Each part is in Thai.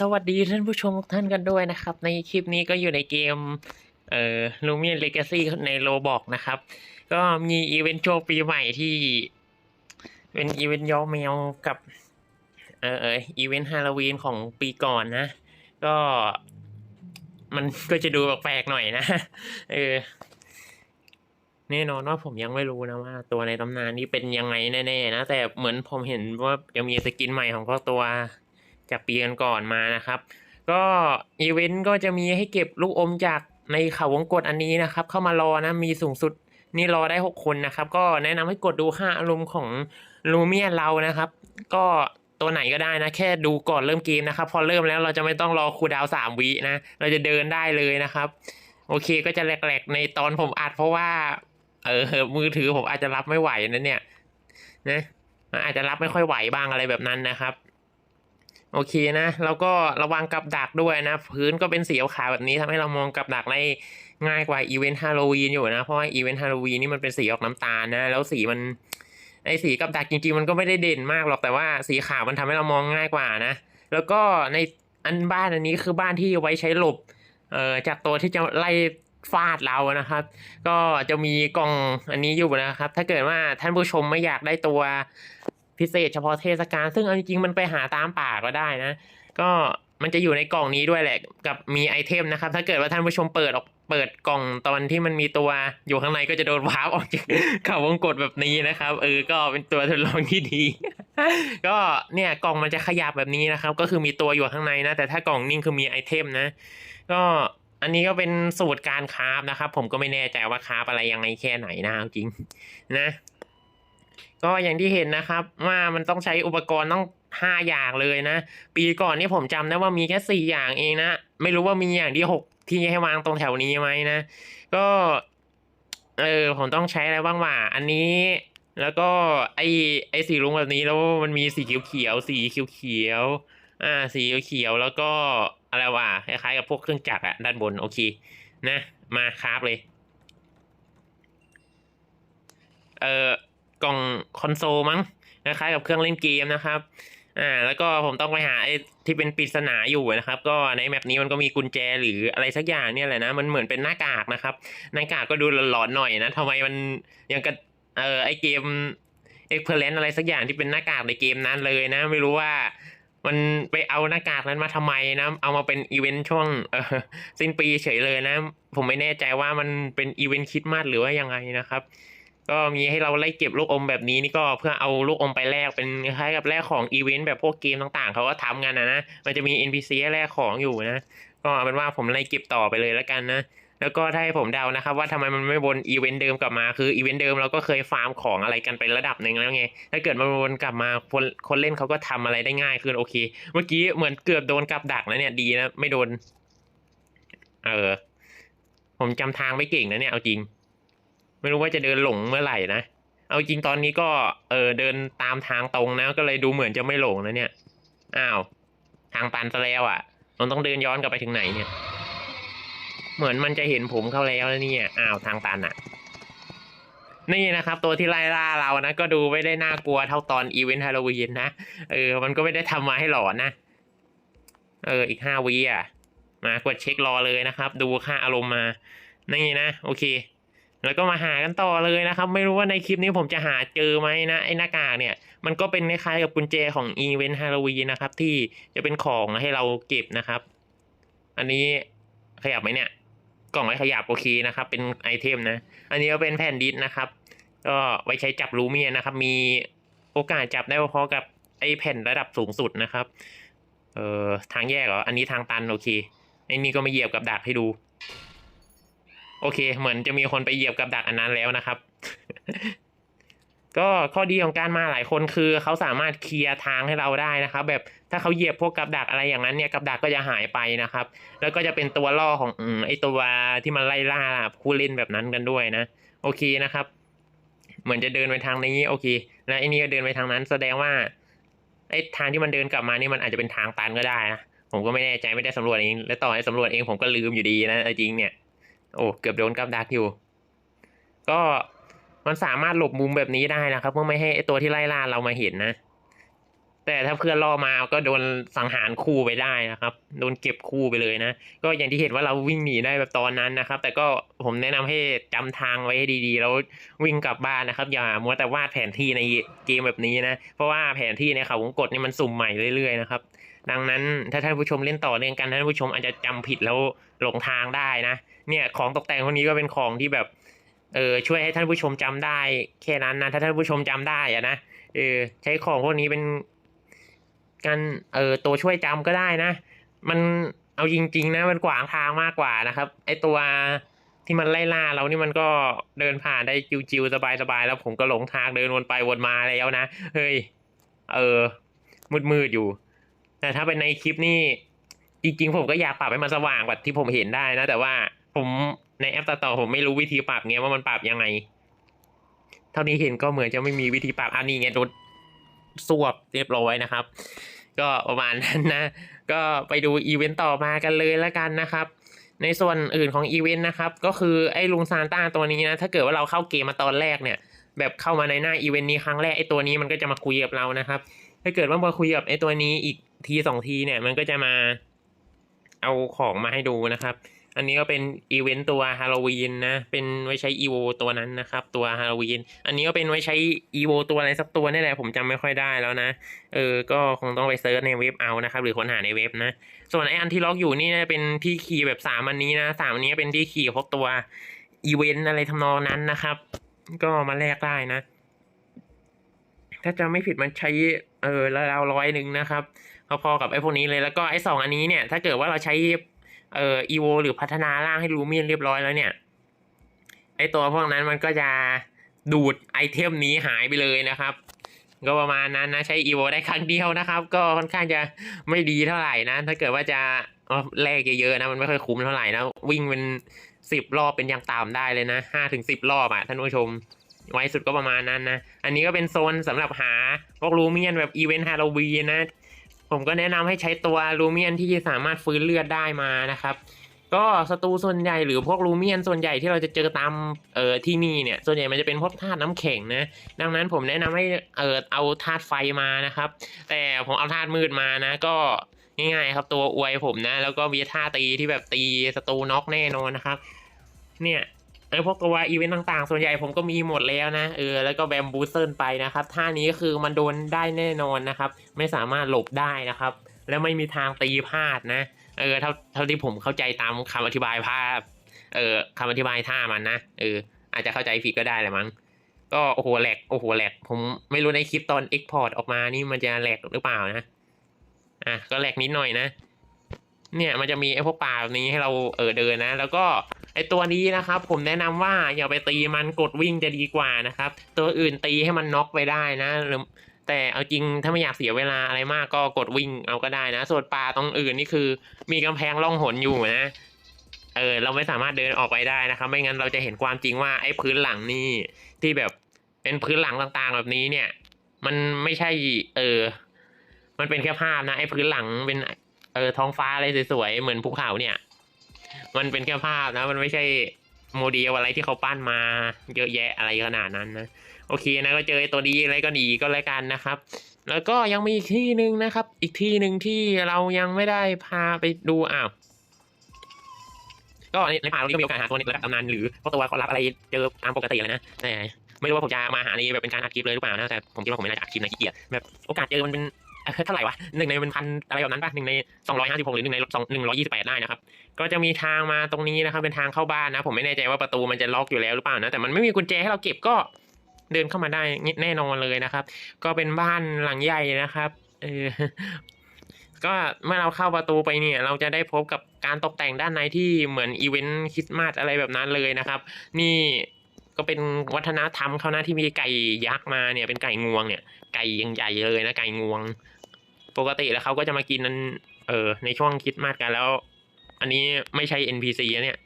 สวัสดีท่านผู้ชมทุกท่านกันด้วยนะครับ ในคลิปนี้ก็อยู่ในเกมเอ่อ Lumion Legacy ในโลบอกนะครับ ก็มีอีเวนต์โชว์ปีใหม่ที่เป็นอีเวนต์ย้อมแมวกับเอ่อเอออีเวนต์ฮาโลวีนของปีก่อนนะ ก็มันก็จะดูแปลกๆหน่อยนะ เออแน่นอนว่าผมยังไม่รู้นะว่า ตัวในตำนานนี้เป็นยังไงแน่ๆนะ แต่เหมือนผมเห็นว่าจะมีสกินใหม่ของพวกตัว จากปีก่อนมานะครับ ก็อีเวนต์ก็จะมีให้เก็บลูกอมจากในเขาวงกตอันนี้นะครับ เข้ามารอนะมีสูงสุดนี่รอได้ 6 คนนะครับ ก็แนะนำให้กดดู5อารมณ์ของลูเมียเรานะครับ ก็ตัวไหนก็ได้นะ แค่ดูก่อนเริ่มเกมนะครับ พอเริ่มแล้วเราจะไม่ต้องรอคูดาวสามวินะ เราจะเดินได้เลยนะครับ โอเคก็จะแหลกๆในตอนผมอัดเพราะว่า เออมือถือผมอาจจะรับไม่ไหวนะเนี่ยนะมันอาจจะรับไม่ค่อยไหวบ้างอะไรแบบนั้นนะครับ โอเคนะ แล้วก็ระวังกับดักด้วยนะ พื้นก็เป็นสีขาวแบบนี้ทำให้เรามองกับดักได้ง่ายกว่าอีเวนต์ฮาโลวีนอยู่นะ เพราะว่าอีเวนต์ฮาโลวีนนี่มันเป็นสีออกน้ำตาลนะ แล้วสีมันไอสีกับดักจริงๆ มันก็ไม่ได้เด่นมากหรอกแต่ว่าสีขาวมันทำให้เรามองง่ายกว่านะ แล้วก็ในอันบ้านอันนี้คือบ้านที่ไว้ใช้หลบเอ่อจากตัวที่จะไล่ฟาดเรานะครับ ก็จะมีกล่องอันนี้อยู่นะครับ ถ้าเกิดว่าท่านผู้ชมไม่อยากได้ตัว พิเศษเฉพาะเทศกาลซึ่งเอาจริงๆมันไปหาตามป่าก็ได้นะ ก็มันจะอยู่ในกล่องนี้ด้วยแหละกับมีไอเทมนะครับ ถ้าเกิดว่าท่านผู้ชมเปิดออกเปิดกล่องตอนที่มันมีตัวอยู่ข้างในก็จะโดนวาร์ปออกจากเขาวงกดแบบนี้นะครับเออก็เป็นตัวทดลองที่ดี ก็เนี่ยกล่องมันจะขยับแบบนี้นะครับ ก็คือมีตัวอยู่ข้างในนะ แต่ถ้ากล่องนิ่งคือมีไอเทมนะ ก็อันนี้ก็เป็นสูตรการคราฟนะครับ ผมก็ไม่แน่ใจว่าคราฟอะไรยังไงแค่ไหนนะเอาจริงนะ ก็อย่างที่เห็นนะครับว่ามันต้องใช้อุปกรณ์ต้องห้าอย่างเลยนะ ปีก่อนนี่ผมจำได้ว่ามีแค่สี่อย่างเองนะ ไม่รู้ว่ามีอย่างที่หกที่ให้วางตรงแถวนี้ไหมนะ ก็เออผมต้องใช้อะไรบ้างวะอันนี้แล้วก็ไอไอสีรุ้งแบบนี้แล้วมันมีสีเขียวเขียวสีเขียวเขียวอ่าสีเขียวๆแล้วก็อะไรวะคล้ายๆกับพวกเครื่องจักรอะด้านบนโอเคนะมาคราฟเลยเออ กล่องคอนโซลมั้งคล้ายๆกับเครื่องเล่นเกมนะครับอ่าแล้วก็ผมต้องไปหาไอ้ที่เป็นปริศนาอยู่นะครับ ก็ในแมปนี้มันก็มีกุญแจหรืออะไรสักอย่างเนี่ยแหละนะ มันเหมือนเป็นหน้ากากนะครับหน้ากากก็ดูหลอนๆหน่อยนะทำไมมันยังกับเออไอเกมเอ็กเพลนอะไรสักอย่างที่เป็นหน้ากากในเกมนั้นเลยนะ ไม่รู้ว่ามันไปเอาหน้ากากนั้นมาทำไมนะ เอามาเป็นอีเวนต์ช่วงเออสิ้นปีเฉยเลยนะ ผมไม่แน่ใจว่ามันเป็นอีเวนต์คิดมาสหรือว่ายังไงนะครับ ก็มีให้เราไล่เก็บลูกอมแบบนี้นี่ก็เพื่อเอาลูกอมไปแลกเป็นคล้ายกับแลกของอีเวนต์แบบพวกเกมต่างๆ เขาก็ทำกันนะนะ มันจะมี NPC ให้แลกของอยู่นะ ก็เอาเป็นว่าผมไล่เก็บต่อไปเลยแล้วกันนะ แล้วก็ถ้าให้ผมเดานะครับว่าทำไมมันไม่วนอีเวนต์เดิมกลับมาคืออีเวนต์เดิมเราก็เคยฟาร์มของอะไรกันไประดับหนึ่งแล้วไง ถ้าเกิดมันวนกลับมาคนคนเล่นเขาก็ทำอะไรได้ง่ายขึ้นโอเค เมื่อกี้เหมือนเกือบโดนกับดักนะเนี่ยดีนะไม่โดน เออ ผมจำทางไม่เก่งนะเนี่ยเอาจริง ไม่รู้ว่าจะเดินหลงเมื่อไหร่นะ เอาจริงตอนนี้ก็เออเดินตามทางตรงนะ ก็เลยดูเหมือนจะไม่หลงนะเนี่ย อ้าว ทางตันซะแล้วอะมันต้องเดินย้อนกลับไปถึงไหนเนี่ย เหมือนมันจะเห็นผมเข้าแล้วนะเนี่ย อ้าวทางตันอะ นี่นะครับ ตัวที่ไล่ล่าเรานะ ก็ดูไม่ได้น่ากลัวเท่าตอนอีเวนต์ฮาโลวีนนะ เออ มันก็ไม่ได้ทำมาให้หลอนนะ เออ อีกห้าวิอะ มากดเช็ครอเลยนะครับ ดูค่าอารมณ์มา นี่นะ โอเค แล้วก็มาหากันต่อเลยนะครับ ไม่รู้ว่าในคลิปนี้ผมจะหาเจอไหมนะไอ้หน้ากากเนี่ย มันก็เป็นคล้ายๆกับกุญแจของอีเวนต์ฮาโลวีนนะครับ ที่จะเป็นของให้เราเก็บนะครับ อันนี้ขยับไหมเนี่ย กล่องไม่ขยับโอเคนะครับ เป็นไอเทมนะ อันนี้ก็เป็นแผ่นดิสนะครับ ก็ไว้ใช้จับลูเมียนะครับ มีโอกาสจับได้พอๆกับไอแผ่นระดับสูงสุดนะครับ เอ่อทางแยกเหรอ อันนี้ทางตันโอเคไอ้นี่ก็มาเหยียบกับดักให้ดู โอเค เหมือนจะมีคนไปเหยียบกับดักอันนั้นแล้วนะครับ ก็ข้อดีของการมาหลายคนคือเขาสามารถเคลียร์ทางให้เราได้นะครับ แบบถ้าเขาเหยียบพวกกับดักอะไรอย่างนั้นเนี่ยกับดักก็จะหายไปนะครับ แล้วก็จะเป็นตัวล่อของอไอตัวที่มันไล่ล่าผู้เล่นแบบนั้นกันด้วยนะ โอเคนะครับ เหมือนจะเดินไปทางนี้โอเค แล้วไอ้นี่ก็เดินไปทางนั้น แสดงว่าไอ้ทางที่มันเดินกลับมานี่มันอาจจะเป็นทางตันก็ได้นะผมก็ไม่แน่ใจไม่ได้สำรวจเอง และต่อให้สำรวจเองผมก็ลืมอยู่ดีนะจริงเนี่ย โอ้เกือบโดนกับดักอยู่ ก็มันสามารถหลบมุมแบบนี้ได้นะครับ เพื่อไม่ให้ตัวที่ไล่ล่าเรามาเห็นนะ แต่ถ้าเพื่อนล่อมาก็โดนสังหารคู่ไปได้นะครับ โดนเก็บคู่ไปเลยนะ ก็อย่างที่เห็นว่าเราวิ่งหนีได้แบบตอนนั้นนะครับ แต่ก็ผมแนะนำให้จำทางไว้ให้ดีๆ แล้ววิ่งกลับบ้านนะครับ อย่ามัวแต่วาดแผนที่ในเกมแบบนี้นะ เพราะว่าแผนที่ในเขาวงกตนี่มันสุ่มใหม่เรื่อยๆนะครับ ดังนั้นถ้าท่านผู้ชมเล่นต่อเนื่องกันท่านผู้ชมอาจจะจำผิดแล้วหลงทางได้นะ เนี่ยของตกแต่งพวกนี้ก็เป็นของที่แบบเออช่วยให้ท่านผู้ชมจำได้ แค่นั้นนะถ้าท่านผู้ชมจำได้อะนะเออใช้ของพวกนี้เป็นการเออตัวช่วยจำก็ได้นะ มันเอาจริง ๆ นะมันกวางทางมากกว่านะครับ ไอตัวที่มันไล่ล่าเรานี่มันก็เดินผ่านได้จิวๆสบายๆแล้วผมก็หลงทางเดินวนไปวนมาแล้วนะเฮ้ยเออมืดๆอยู่ แต่ถ้าเป็นในคลิปนี่จริงๆผมก็อยากปรับให้มันสว่างกว่าที่ผมเห็นได้นะ แต่ว่า ผมในแอปตัดต่อผมไม่รู้วิธีปรับเงี้ยว่ามันปรับยังไง เท่านี้เห็นก็เหมือนจะไม่มีวิธีปรับอันนี้ไงโดนสวบเรียบร้อยนะครับ ก็ประมาณนั้นนะ ก็ไปดูอีเวนต์ต่อมากันเลยแล้วกันนะครับในส่วนอื่นของอีเวนต์นะครับ ก็คือไอ้ลุงซานต้าตัวนี้นะ ถ้าเกิดว่าเราเข้าเกมมาตอนแรกเนี่ย แบบเข้ามาในหน้าอีเวนต์นี้ครั้งแรกไอ้ตัวนี้มันก็จะมาคุยกับเรานะครับ ถ้าเกิดว่ามาคุยกับไอ้ตัวนี้อีกทีสองทีเนี่ย มันก็จะมาเอาของมาให้ดูนะครับ อันนี้ก็เป็นอีเวนต์ตัวฮาโลวีนนะ เป็นไว้ใช้อีโวตัวนั้นนะครับ ตัวฮาโลวีน อันนี้ก็เป็นไว้ใช้อีโวตัวอะไรสักตัวนี่แหละ ผมจำไม่ค่อยได้แล้วนะ เออ ก็คงต้องไปเซิร์ชในเว็บเอานะครับ หรือค้นหาในเว็บนะ ส่วนไออันที่ล็อกอยู่นี่นะเป็นที่ขี่แบบสามอันนี้นะสามอันนี้เป็นที่ขี่พบตัวอีเวนต์อะไรทำนองนั้นนะครับ ก็มาแลกได้นะ ถ้าจำไม่ผิดมันใช้เออราวร้อยหนึ่งนะครับพอๆกับไอ้พวกนี้เลยแล้วก็ไอ้สองอันนี้เนี่ย ถ้าเกิดว่าเราใช้ เอ่ออีโวหรือพัฒนาร่างให้ลูเมียนเรียบร้อยแล้วเนี่ยไอตัวพวกนั้นมันก็จะดูดไอเทมนี้หายไปเลยนะครับ ก็ประมาณนั้นนะใช้อีโวได้ครั้งเดียวนะครับ ก็ค่อนข้างจะไม่ดีเท่าไหร่นะ ถ้าเกิดว่าจะเอาแลกเยอะๆนะมันไม่ค่อยคุ้มเท่าไหร่นะ วิ่งเป็นสิบรอบเป็นอย่างต่ำได้เลยนะห้าถึงสิบรอบอะท่านผู้ชม ไวสุดก็ประมาณนั้นนะ อันนี้ก็เป็นโซนสำหรับหาพวกลูเมียนแบบอีเวนต์ฮาโลวีนนะ ผมก็แนะนำให้ใช้ตัวลูเมียนที่สามารถฟื้นเลือดได้มานะครับก็ศัตรูส่วนใหญ่หรือพวกลูเมียนส่วนใหญ่ที่เราจะเจอตามเอ่อที่นี่เนี่ยส่วนใหญ่มันจะเป็นพวกธาตุน้ำแข็งนะดังนั้นผมแนะนำให้เอ่อเอาธาตุไฟมานะครับ แต่ผมเอาธาตุมืดมานะ ก็ง่ายๆครับตัวอวยผมนะ แล้วก็มีท่าตีที่แบบตีศัตรูน็อกแน่นอนนะครับ เนี่ย อพวกตัวอีเวนต์ต่างๆ ส่วนใหญ่ผมก็มีหมดแล้วนะ เออ แล้วก็แบมบูเซิลไปนะครับ ท่านี้ก็คือมันโดนได้แน่นอนนะครับ ไม่สามารถหลบได้นะครับ แล้วไม่มีทางตีพลาดนะ เออ เท่าเท่าที่ผมเข้าใจตามคำอธิบายภาพ เออคำอธิบายท่ามันนะ เออ อาจจะเข้าใจผิดก็ได้แหละมั้ง ก็โอ้โหแหลก โอ้โหแหลก ผมไม่รู้ในคลิปตอนเอ็กพอร์ตออกมานี่มันจะแหลกหรือเปล่านะ อะ ก็แหลกนิดหน่อยนะ เนี่ยมันจะมีไอ้พวกป่าแบบนี้ให้เราเออเดินนะ แล้วก็ไอ้ตัวนี้นะครับ ผมแนะนำว่าอย่าไปตีมันกดวิ่งจะดีกว่านะครับ ตัวอื่นตีให้มันน็อกไปได้นะหรือแต่เอาจริงถ้าไม่อยากเสียเวลาอะไรมากก็กดวิ่งเอาก็ได้นะ ส่วนป่าตรงอื่นนี่คือ มีกำแพงล่องหนอยู่นะเออเราไม่สามารถเดินออกไปได้นะครับ ไม่งั้นเราจะเห็นความจริงว่าไอ้พื้นหลังนี่ที่แบบเป็นพื้นหลังต่างๆแบบนี้เนี่ย มันไม่ใช่ เออ มันเป็นแค่ภาพนะไอ้พื้นหลังเป็น เออท้องฟ้าอะไรสวยๆเหมือนภูเขาเนี่ย มันเป็นแค่ภาพนะ มันไม่ใช่โมเดลอะไรที่เขาปั้นมา เยอะแยะอะไรขนาดนั้นนะโอเคนะก็เจอตัวดีอะไรก็ดีก็แล้วกันนะครับ แล้วก็ยังมีอีกที่หนึ่งนะครับ อีกที่หนึ่งที่เรายังไม่ได้พาไปดูอ้าวก็ในป่าเราก็มีโอกาสหาตัวในระดับตำนานหรือพวกตัวความลับอะไรเจอตามปกติเลยนะแต่ไม่รู้ว่าผมจะมาหาในแบบเป็นการอัดคลิปเลยหรือเปล่านะแต่ผมคิดว่าผมไม่น่าจะอัดคลิปนะขี้เกียจแบบโอกาสเจอมันเป็น เอ่อเท่าไหร่วะหนึ่งในเป็นพันอะไรแบบนั้นป่ะหนึ่งในสองร้อยห้าสิบหกหรือหนึ่งในสองหนึ่งร้อยยี่สิบแปดได้นะครับ ก็จะมีทางมาตรงนี้นะครับ เป็นทางเข้าบ้านนะ ผมไม่แน่ใจว่าประตูมันจะล็อกอยู่แล้วหรือเปล่านะ แต่มันไม่มีกุญแจให้เราเก็บก็เดินเข้ามาได้แน่นอนเลยนะครับ ก็เป็นบ้านหลังใหญ่นะครับ เออ ก็เมื่อเราเข้าประตูไปเนี่ย เราจะได้พบกับการตกแต่งด้านในที่เหมือนอีเวนต์คริสต์มาสอะไรแบบนั้นเลยนะครับ นี่ก็เป็นวัฒนธรรมเขานะที่มีไก่ยักษ์มาเนี่ยเป็นไก่งวงเนี่ยไก่ยังใหญ่เลยนะไก่งวง ปกติแล้วเขาก็จะมากินนั้นเออในช่วงคิดมาสกันแล้ว อันนี้ไม่ใช่ NPC นะเนี่ย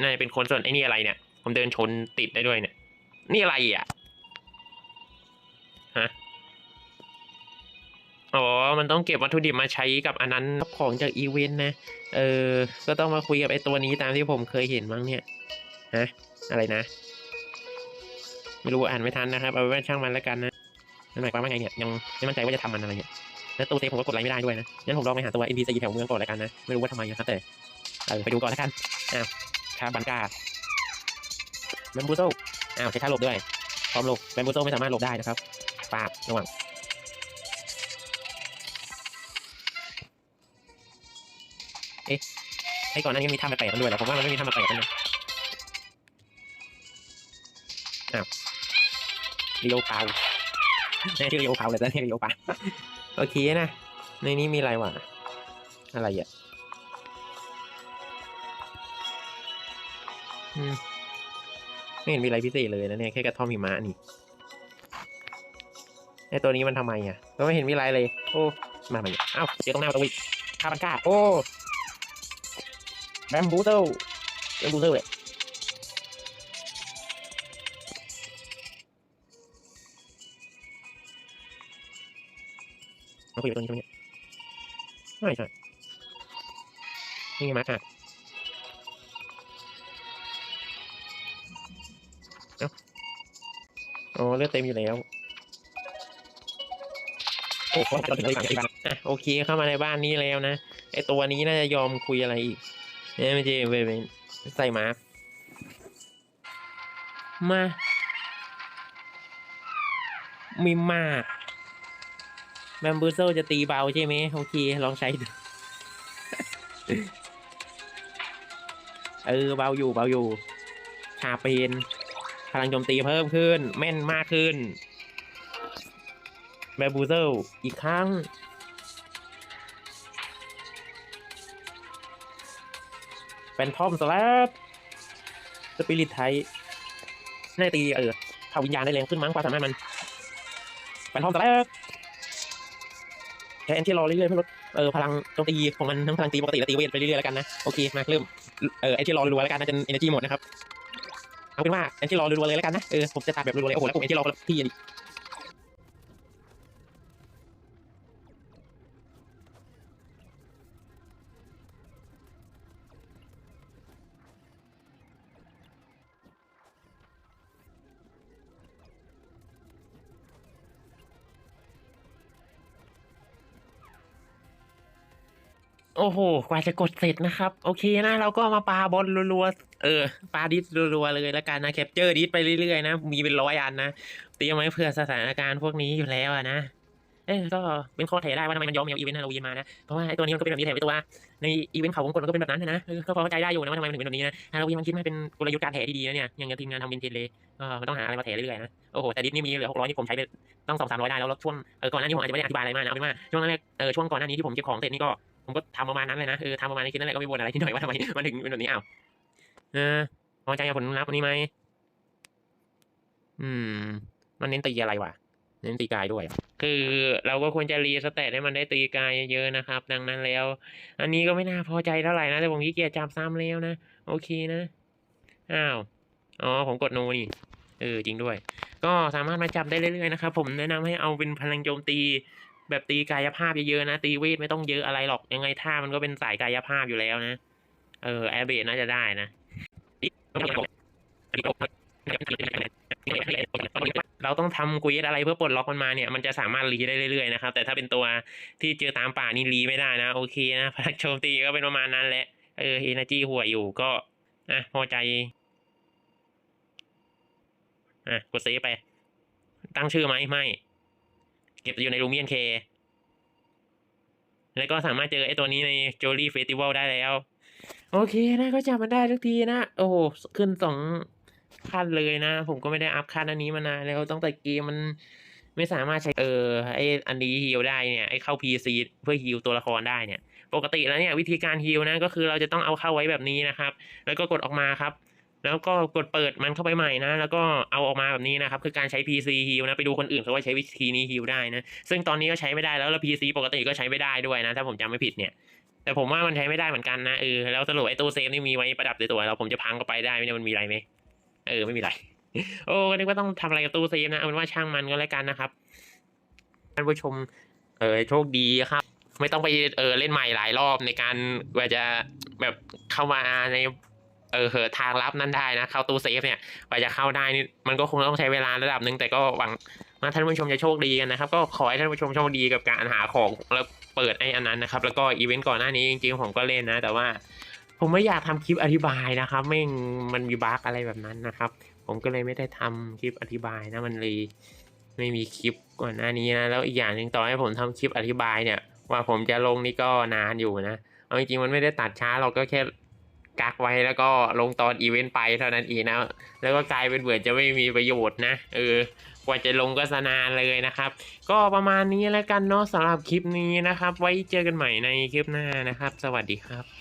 น่าจะเป็นคนส่วนไอ้นี่อะไรเนี่ย ผมเดินชนติดได้ด้วยเนี่ย นี่อะไรอะฮะอ๋อ มันต้องเก็บวัตถุดิบมาใช้กับอันนั้นของจากอีเวนต์นะ เออ ก็ต้องมาคุยกับไอ้ตัวนี้ตามที่ผมเคยเห็นมั้งเนี่ย ฮะ อะไรนะ ไม่รู้อ่านไม่ทันนะครับ เอาไว้ว่าช่างมันแล้วกันนะมันหมายความว่าไงเนี่ย ยังไม่มั่นใจว่าจะทำมันอะไรเนี่ย แล้วตู้เซฟผมก็กดไลค์ไม่ได้ด้วยนะงั้นผมลองไปหาตัว NPC แถวเมืองก่อนแล้วกันนะ ไม่รู้ว่าทำไมนะครับแต่เออไปดูก่อนแล้วกัน อ้าวคาบันกาแบมบูโซอ้าวใช้ท่าหลบด้วย พร้อมหลบแบมบูโซไม่สามารถหลบได้นะครับปาบระวังเอ๊ะไอ้ก่อนหน้านี้มีท่าแปลกๆกันด้วยเหรอผมว่ามันไม่มีท่าแปลกๆกันนะอ้าวเรียวเปาแน่ที่อเรียวเปาเลยแต่เรียกเรียวปา โอเคนะ ในนี้มีอะไรวะอะไรอะอืมไม่เห็นมีอะไรพิเศษเลยนะเนี่ยแค่กระท่อมหิมะนี่ไอตัวนี้มันทำไมอะก็ไม่เห็นมีอะไรเลย โอ้มาใหม่อ้าวเจอตรงหน้าประตูอีกคาบันก้าโอ้แบมบูเตลแบมบูเตลเลย มาคุยกับตัวนี้ตรงนี้ใช่ใช่นี่ไงมาค่ะเอ้าอ๋อเลือดเต็มอยู่แล้วโอ้โหตอนถึงเลยอะโอเคเข้ามาในบ้านนี้แล้วนะไอตัวนี้น่าจะยอมคุยอะไรอีกเนี่ยไม่ใช่เว้ยใส่มาร์คมามีมาก แบมบูโซจะตีเบาใช่ไหมโอเคลองใช้ดูเออเบาอยู่เบาอยู่ชาเป็นพลังโจมตีเพิ่มขึ้น แม่นมากขึ้นแบมบูโซอีกครั้งเป็นทอมสลับสปิริตไทยน่าตีเออเผาวิญญาณได้แรงขึ้นมั้งความสามารถมันเป็นทอมสลับ แค่แอนที่รอเรื่อยๆเพื่อลดเออพลังโจมตีของมันทั้งพลังตีปกติและตีเวทไปเรื่อยๆแล้วกันนะโอเคมาเริ่มเออแอนที่รอรัวๆแล้วกันนะจนเอเนจีหมดนะครับเอาเป็นว่าแอนที่รอรัวๆเลยแล้วกันนะเออผมจะตัดแบบรัวๆเลยโอ้โหแล้วผมแอนที่รอพี่ อ้โอ้โห กว่าจะกดเสร็จนะครับ โอเคนะเราก็มาปาบอลรัวๆ เออ ปาดิสรัวๆเลยแล้วกันนะแคปเจอร์ดิสไปเรื่อยๆนะ มีเป็นร้อยอันนะ เตรียมไว้เผื่อสถานการณ์พวกนี้อยู่แล้วนะ เออก็เป็นข้อแถได้ว่าทำไมมันย้อมเอาอีเวนต์ฮาโลวีนมานะ เพราะว่าไอ้ตัวนี้มันก็เป็นแบบนี้แถมไอ้ตัวในอีเวนต์เขาวงกลมมันก็เป็นแบบนั้นนะเออก็พอเข้าใจได้อยู่นะว่าทำไมมันถึงเป็นแบบนี้นะฮาโลวีนมันคิดมาเป็นกลยุทธ์การแถที่ดีนะเนี่ยอยังทีมงานทำวินเทจเลยก็มันต้องหาอะไรมาแถเรื่อยๆนะ โอ้โหแต่ดิสนี่มีเหลือหกร้อยนี่ผมใช้ไปต้องสองสามร้อยได้แล้วช่วงเออก่อนหน้านี้ผมอาจจะไม่ได้อธิบายอะไรมากนะเอาเป็นว่าช่วงแรกเออช่วงก่อนหน้านี้ที่ผมเก็บของเสร็จนี่ก็ ผมก็ทำประมาณนั้นเลยนะเออทำประมาณนี้คิดนั่นแหละก็ไม่บ่นอะไรที่หน่อยว่าทำไมมันถึงเป็นแบบนี้อ้าวเออพอใจกับผลลัพธ์วันนี้ไหมอืม มันเน้นตีอะไรวะเน้นตีกายด้วย คือเราก็ควรจะรีสเตตให้มันได้ตีกายเยอะๆนะครับ ดังนั้นแล้ว อันนี้ก็ไม่น่าพอใจเท่าไหร่นะแต่ผมขี้เกียจจับซ้ำแล้วนะโอเคนะอ้าวอ๋อผมกดโนนี่เออจริงด้วย ก็สามารถมาจับได้เรื่อยๆนะครับผมแนะนำให้เอาเป็นพลังโจมตี แบบตีกายภาพเยอะๆนะ ตีเวทไม่ต้องเยอะอะไรหรอก ยังไงท่ามันก็เป็นสายกายภาพอยู่แล้วนะ เออแอร์เบน่าจะได้นะเราต้องทำกุยอะไรเพื่อปลดล็อกมันมาเนี่ย มันจะสามารถรีได้เรื่อยๆนะครับ แต่ถ้าเป็นตัวที่เจอตามป่านี่รีไม่ได้นะ โอเคนะพลังโจมตีก็เป็นประมาณนั้นแหละ เออเอเนจีหัวอยู่ก็ อะ พอใจ อะ กดเซฟไป ตั้งชื่อไหมไม่ เก็บอยู่ในรูเมียนเคแล้วก็สามารถเจอไอ้ตัวนี้ในโจลี่เฟสติวัลได้แล้ว โอเคนะก็จับมันได้ทุกทีนะ โอ้โห ขึ้นสองขั้นเลยนะ ผมก็ไม่ได้อัพขั้นอันนี้มานานแล้วตั้งแต่เกมมันไม่สามารถใช้เออไออันนี้ฮิลได้เนี่ยไอเข้า PC เพื่อฮิลตัวละครได้เนี่ย ปกติแล้วเนี่ยวิธีการฮิลนะก็คือเราจะต้องเอาเข้าไว้แบบนี้นะครับ แล้วก็กดออกมาครับ แล้วก็กดเปิดมันเข้าไปใหม่นะ แล้วก็เอาออกมาแบบนี้นะครับ คือการใช้ PC ฮิลนะ ไปดูคนอื่นเขาว่าใช้วิธีนี้ฮิลได้นะ ซึ่งตอนนี้ก็ใช้ไม่ได้แล้วแล้ว PC ปกติก็ใช้ไม่ได้ด้วยนะ ถ้าผมจำไม่ผิดเนี่ย แต่ผมว่ามันใช้ไม่ได้เหมือนกันนะเออ แล้วสรุปไอ้ตู้เซฟนี่มีไว้ประดับในตัวเราผมจะพังเข้าไปได้ไหมเนี่ยมันมีอะไรไหมเออ ไม่มีอะไร โอ้ก็นึกว่าต้องทำอะไรกับตู้เซฟนะ เอาเป็นว่าช่างมันก็แล้วกันนะครับ ท่านผู้ชม เออโชคดีครับ ไม่ต้องไปเออเล่นใหม่หลายรอบในการว่าจะแบบเข้ามาใน เออเหอทางลับนั้นได้นะเข้าตู้เซฟเนี่ยกว่าจะเข้าได้นี่มันก็คงต้องใช้เวลาระดับหนึ่งแต่ก็หวังว่าท่านผู้ชมจะโชคดีกันนะครับ ก็ขอให้ท่านผู้ชมโชคดีกับการหาของแล้วเปิดไอ้อันนั้นนะครับ แล้วก็อีเวนต์ก่อนหน้านี้จริงๆผมก็เล่นนะ แต่ว่าผมไม่อยากทำคลิปอธิบายนะครับไม่งมันมีบั๊กอะไรแบบนั้นนะครับ ผมก็เลยไม่ได้ทำคลิปอธิบายนะมันเลยไม่มีคลิปก่อนหน้านี้นะแล้วอีกอย่างหนึ่งต่อให้ผมทำคลิปอธิบายเนี่ย ว่าผมจะลงนี่ก็นานอยู่นะเอาจริงๆมันไม่ได้ตัดช้าเราก็แค่ กักไว้แล้วก็ลงตอนอีเวนต์ไปเท่านั้นเองนะ แล้วก็กลายเป็นเหมือนจะไม่มีประโยชน์นะเออกว่าจะลงก็สนานเลยนะครับ ก็ประมาณนี้แล้วกันเนาะสำหรับคลิปนี้นะครับ ไว้เจอกันใหม่ในคลิปหน้านะครับ สวัสดีครับ